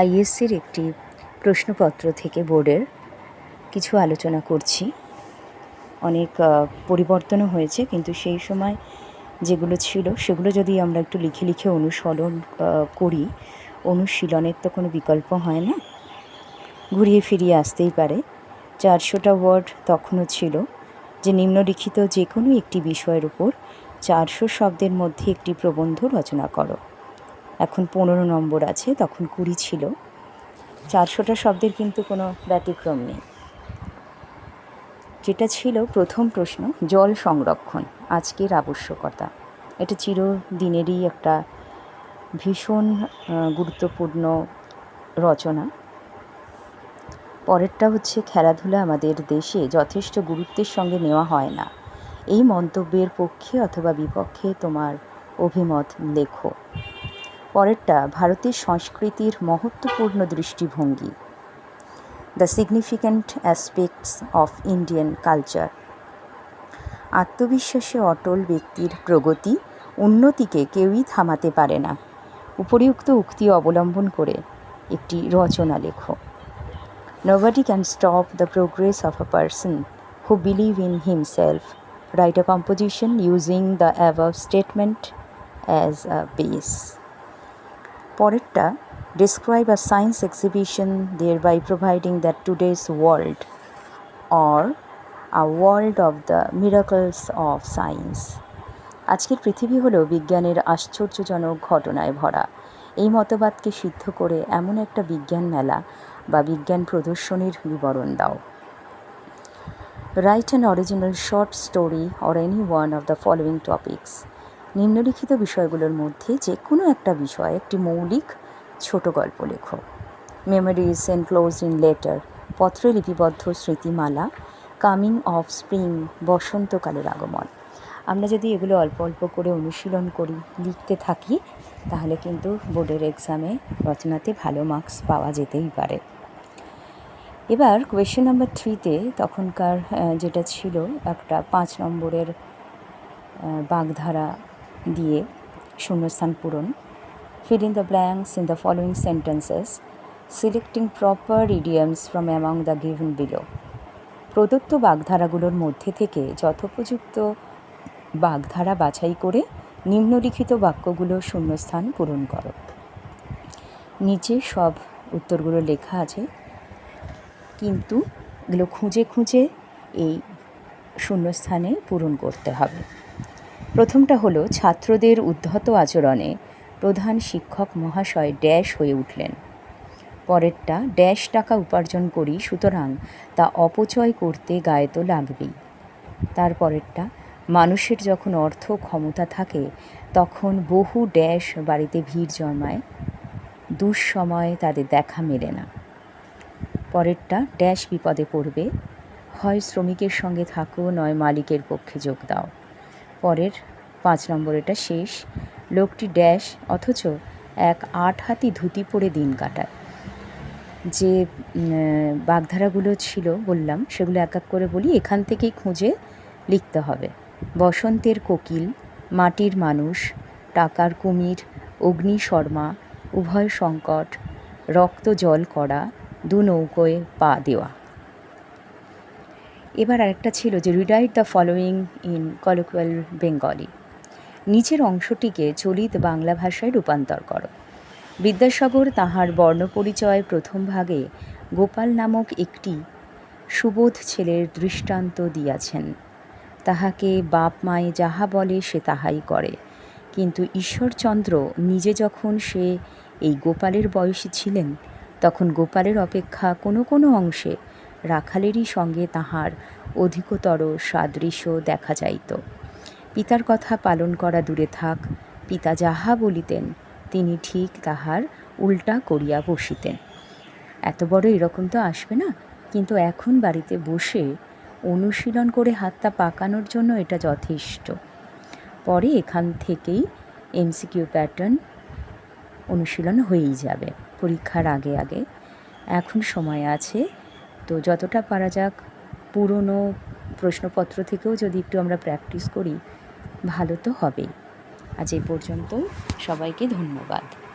আইএসসির একটি প্রশ্নপত্র থেকে বোর্ডের কিছু আলোচনা করছি। অনেক পরিবর্তনও হয়েছে, কিন্তু সেই সময় যেগুলো ছিল, সেগুলো যদি আমরা একটু লিখে লিখে অনুসরণ করি, অনুশীলনের তো কোনো বিকল্প হয় না। ঘুরিয়ে ফিরিয়ে আসতেই পারে। চারশোটা ওয়ার্ড তখনও ছিল, যে নিম্নলিখিত যে কোনো একটি বিষয়ের উপর চারশো শব্দের মধ্যে একটি প্রবন্ধ রচনা করো। এখন পনেরো নম্বর আছে, তখন কুড়ি ছিল। চারশোটা শব্দের কিন্তু কোনো ব্যতিক্রম নেই। যেটা ছিল প্রথম প্রশ্ন, জল সংরক্ষণ, আজকের আবশ্যকতা। এটা চিরদিনেরই একটা ভীষণ গুরুত্বপূর্ণ রচনা। পরেরটা হচ্ছে, খেলাধুলা আমাদের দেশে যথেষ্ট গুরুত্বের সঙ্গে নেওয়া হয় না। এই মন্তব্যের পক্ষে অথবা বিপক্ষে তোমার অভিমত লেখো। পরেরটা ভারতের সংস্কৃতির মহত্বপূর্ণ দৃষ্টিভঙ্গি the significant aspects of Indian culture আত্মবিশ্বাসে অটল ব্যক্তির প্রগতি উন্নতিকে কেউই থামাতে পারে না উপরিউক্ত উক্তি অবলম্বন করে একটি রচনা লেখো Nobody can stop the progress of a person who believe in himself. Write a composition using the above statement as a base. পরেরটা, describe a science exhibition thereby providing that today's world or a world of the miracles of science. আজকের পৃথিবী হলো বিজ্ঞানের আশ্চর্যজনক ঘটনায় ভরা। এই মতবাদকে সিদ্ধ করে এমন একটা বিজ্ঞান মেলা বা বিজ্ঞান প্রদর্শনীর বিবরণ দাও। Write an original short story or any one of the following topics নিম্নলিখিত বিষয়গুলোর মধ্যে যে কোনো একটা বিষয়, একটি মৌলিক ছোট গল্প লেখো। মেমোরিজ এনক্লোজ ইন লেটার পত্রে লিপিবদ্ধ স্মৃতিমালা কামিং অফ স্প্রিং বসন্তকালের আগমন। আমরা যদি এগুলো অল্প অল্প করে অনুশীলন করি, লিখতে থাকি, তাহলে কিন্তু বোর্ডের এক্সামে রচনাতে ভালো মার্কস পাওয়া যেতেই পারে। এবার কোয়েশ্চেন নাম্বার থ্রিতে তখনকার যেটা ছিল একটা পাঁচ নম্বরের বাগধারা দিয়ে শূন্যস্থান পূরণ। Fill in the blanks in the following sentences, selecting proper idioms from among the given below. প্রদত্ত বাগধারাগুলোর মধ্যে থেকে যথোপযুক্ত বাগধারা বাছাই করে নিম্নলিখিত বাক্যগুলো শূন্যস্থান পূরণ করো। নিচে সব উত্তরগুলো লেখা আছে, কিন্তু এগুলো খুঁজে খুঁজে এই শূন্যস্থানে পূরণ করতে হবে। প্রথমটা হলো ছাত্রদের উদ্ধত আচরণে প্রধান শিক্ষক মহাশয় ড্যাশ হয়ে উঠলেন। পরেরটা, ড্যাশ টাকা উপার্জন করি, সুতরাং তা অপচয় করতে গায়ে তো লাগবেই। তারপরেরটা, মানুষের যখন অর্থ ক্ষমতা থাকে, তখন বহু ড্যাশ বাড়িতে ভিড় জন্মায় দুঃসময়ে তাদের দেখা মেলে না। পরেরটা, ড্যাশ বিপদে পড়বে। হয় শ্রমিকের সঙ্গে থাকো, নয় মালিকের পক্ষে যোগ দাও। পরের পাঁচ নম্বরেটা শেষ। লোকটি ড্যাশ, অথচ এক আট হাতি ধুতি পরে দিন কাটায়। যে বাগধারাগুলো ছিল, বললাম, সেগুলো এক এক করে বলি, এখান থেকেই খুঁজে লিখতে হবে। বসন্তের কোকিল, মাটির মানুষ, টাকার কুমির, অগ্নি শর্মা, উভয় সংকট, রক্ত জল করা, দু নৌকোয় পা দেওয়া। এবার আরেকটা ছিল যে rewrite the following in colloquial Bengali নিচের অংশটিকে চলিত বাংলা ভাষায় রূপান্তর করো। বিদ্যাসাগর তাহার বর্ণপরিচয় প্রথম ভাগে গোপাল নামক একটি সুবোধ ছেলের দৃষ্টান্ত দিয়াছেন। তাহাকে বাপ মায়ে যাহা বলে সে তাহাই করে। কিন্তু ঈশ্বরচন্দ্র নিজে যখন সে এই গোপালের বয়সী ছিলেন, তখন গোপালের অপেক্ষা কোনো কোনো অংশে রাখালেরই সঙ্গে তাহার অধিকতর সাদৃশ্য দেখা যাইত। পিতার কথা পালন করা দূরে থাক, পিতা যাহা বলিতেন, তিনি ঠিক তাহার উল্টা করিয়া বসিতেন। এত বড় এরকম তো আসবে না, কিন্তু এখন বাড়িতে বসে অনুশীলন করে হাতটা পাকানোর জন্য এটা যথেষ্ট। পরে এখান থেকেই এমসিকিউ প্যাটার্ন অনুশীলন হয়েই যাবে, পরীক্ষার আগে আগে। এখন সময় আছে তো যতটা পারা যাক, পুরনো প্রশ্নপত্র থেকেও যদি একটু আমরা প্র্যাকটিস করি, ভালো তো হবেই। আজ এই পর্যন্তই। সবাইকে ধন্যবাদ।